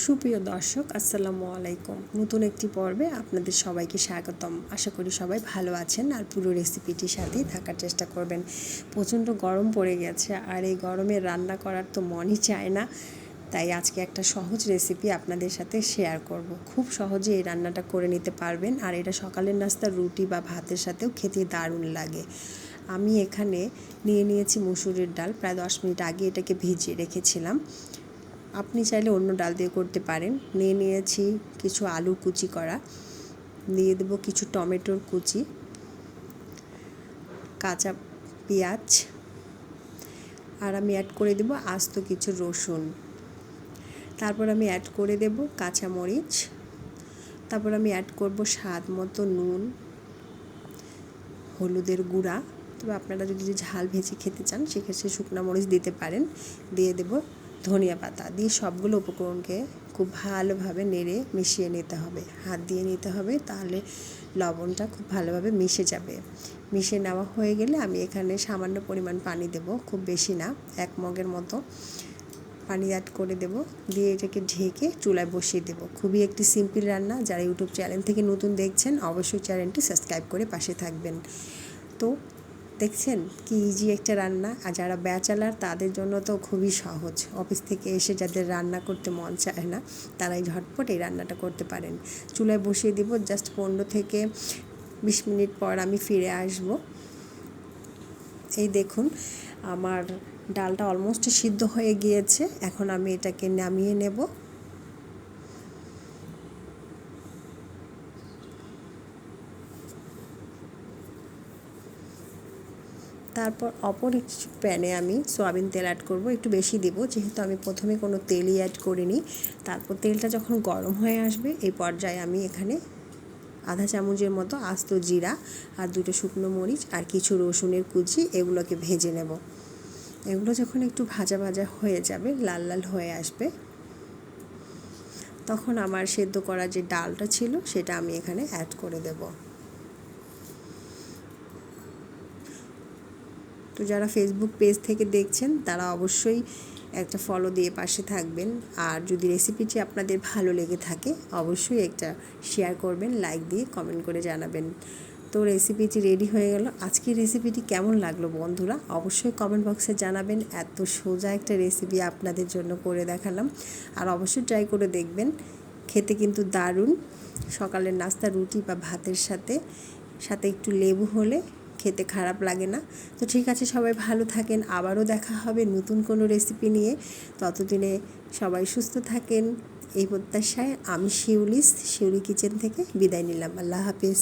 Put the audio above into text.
সুপ্রিয় দর্শক, আসসালামু আলাইকুম। নতুন একটি পর্বে আপনাদের সবাইকে স্বাগতম। আশা করি সবাই ভালো আছেন আর পুরো রেসিপিটির সাথেই থাকার চেষ্টা করবেন। প্রচণ্ড গরম পড়ে গেছে আর এই গরমে রান্না করার তো মনই চায় না। তাই আজকে একটা সহজ রেসিপি আপনাদের সাথে শেয়ার করব। খুব সহজে এই রান্নাটা করে নিতে পারবেন আর এটা সকালের নাস্তা, রুটি বা ভাতের সাথেও খেতে দারুণ লাগে। আমি এখানে নিয়ে নিয়েছি মুসুরির ডাল। প্রায় দশ মিনিট আগে এটাকে ভিজিয়ে রেখেছিলাম। আপনি চাইলে অন্য ডাল দিয়ে করতে পারেন। নিয়ে নিয়েছি কিছু আলু কুচি করা। দিয়ে দেবো কিছু টমেটোর কুচি। কাঁচা পেঁয়াজ। আর আমি অ্যাড করে দেবো আস্ত কিছু রসুন। তারপর আমি অ্যাড করে দেব কাঁচামরিচ। তারপর আমি অ্যাড করব স্বাদ মতো নুন। হলুদের গুঁড়া। তবে আপনারা যদি ঝাল ভেজে খেতে চান, সেক্ষেত্রে শুকনো মরিচ দিতে পারেন। দিয়ে দেব ধনিয়া পাতা দিয়ে সবগুলো উপকরণকে খুব ভালোভাবে নেড়ে মিশিয়ে নিতে হবে। হাত দিয়ে নিতে হবে, তাহলে লবণটা খুব ভালোভাবে মিশে যাবে। মিশে নেওয়া হয়ে গেলে আমি এখানে সামান্য পরিমাণ পানি দেব, খুব বেশি না, এক মগের মতো পানি অ্যাড করে দেব। দিয়ে এটাকে ঢেকে চুলায় বসিয়ে দেব। খুবই একটি সিম্পল রান্না, যারা ইউটিউব চ্যানেল থেকে নতুন দেখছেন, অবশ্যই চ্যানেলটি সাবস্ক্রাইব করে পাশে থাকবেন। তো দেখছেন? কি ইজি একটা রান্না? আর যারা ব্যাচেলার, তাদের জন্য তো খুবই সহজ। অফিস থেকে এসে যাদের রান্না করতে মন চায় না, তারাই ঝটপট এই রান্নাটা করতে পারেন। চুলায় বসিয়ে দিব জাস্ট পনেরো থেকে বিশ মিনিট পর আমি ফিরে আসব। এই দেখুন, আমার ডালটা অলমোস্ট সিদ্ধ হয়ে গিয়েছে। এখন আমি এটাকে নামিয়ে নেব। তারপর অপর একটি প্যানে আমি সয়াবিন তেল অ্যাড করব, একটু বেশি দেব। যেহেতু আমি প্রথমে কোনো তেলই অ্যাড করিনি, তারপর তেলটা যখন গরম হয়ে আসবে, এই পর্যায়ে আমি এখানে আধা চামচের মতো আস্ত জিরা আর দুটো শুকনো মরিচ আর কিছু রসুনের কুচি এগুলোকে ভেজে নেব। এগুলো যখন একটু ভাজা ভাজা হয়ে যাবে, লাল লাল হয়ে আসবে, তখন আমার সেদ্ধ করা যে ডালটা ছিল, সেটা আমি এখানে অ্যাড করে দেবো। তো যারা ফেসবুক পেজ থেকে দেখছেন, তারা অবশ্যই একটা ফলো দিয়ে পাশে থাকবেন। আর যদি রেসিপিটি আপনাদের ভালো লেগে থাকে, অবশ্যই একটা শেয়ার করবেন লাইক দিয়ে কমেন্ট করে জানাবেন। তো রেসিপিটি রেডি হয়ে গেল। আজকের রেসিপিটি কেমন লাগল বন্ধুরা? অবশ্যই কমেন্ট বক্সে জানাবেন। এত সোজা একটা রেসিপি আপনাদের জন্য করে দেখালাম। আর অবশ্যই ট্রাই করে দেখবেন। খেতে কিন্তু দারুণ। সকালের নাস্তা রুটি বা ভাতের সাথে সাথে একটু লেবু হলে খেতে খারাপ লাগে না। তো ঠিক আছে, সবাই ভালো থাকেন। আবারও দেখা হবে নতুন কোনো রেসিপি নিয়ে। ততদিনে সবাই সুস্থ থাকেন। এই প্রত্যাশায় আমি শিউলিস শিউলি কিচেন থেকে বিদায় নিলাম। আল্লাহ হাফিজ।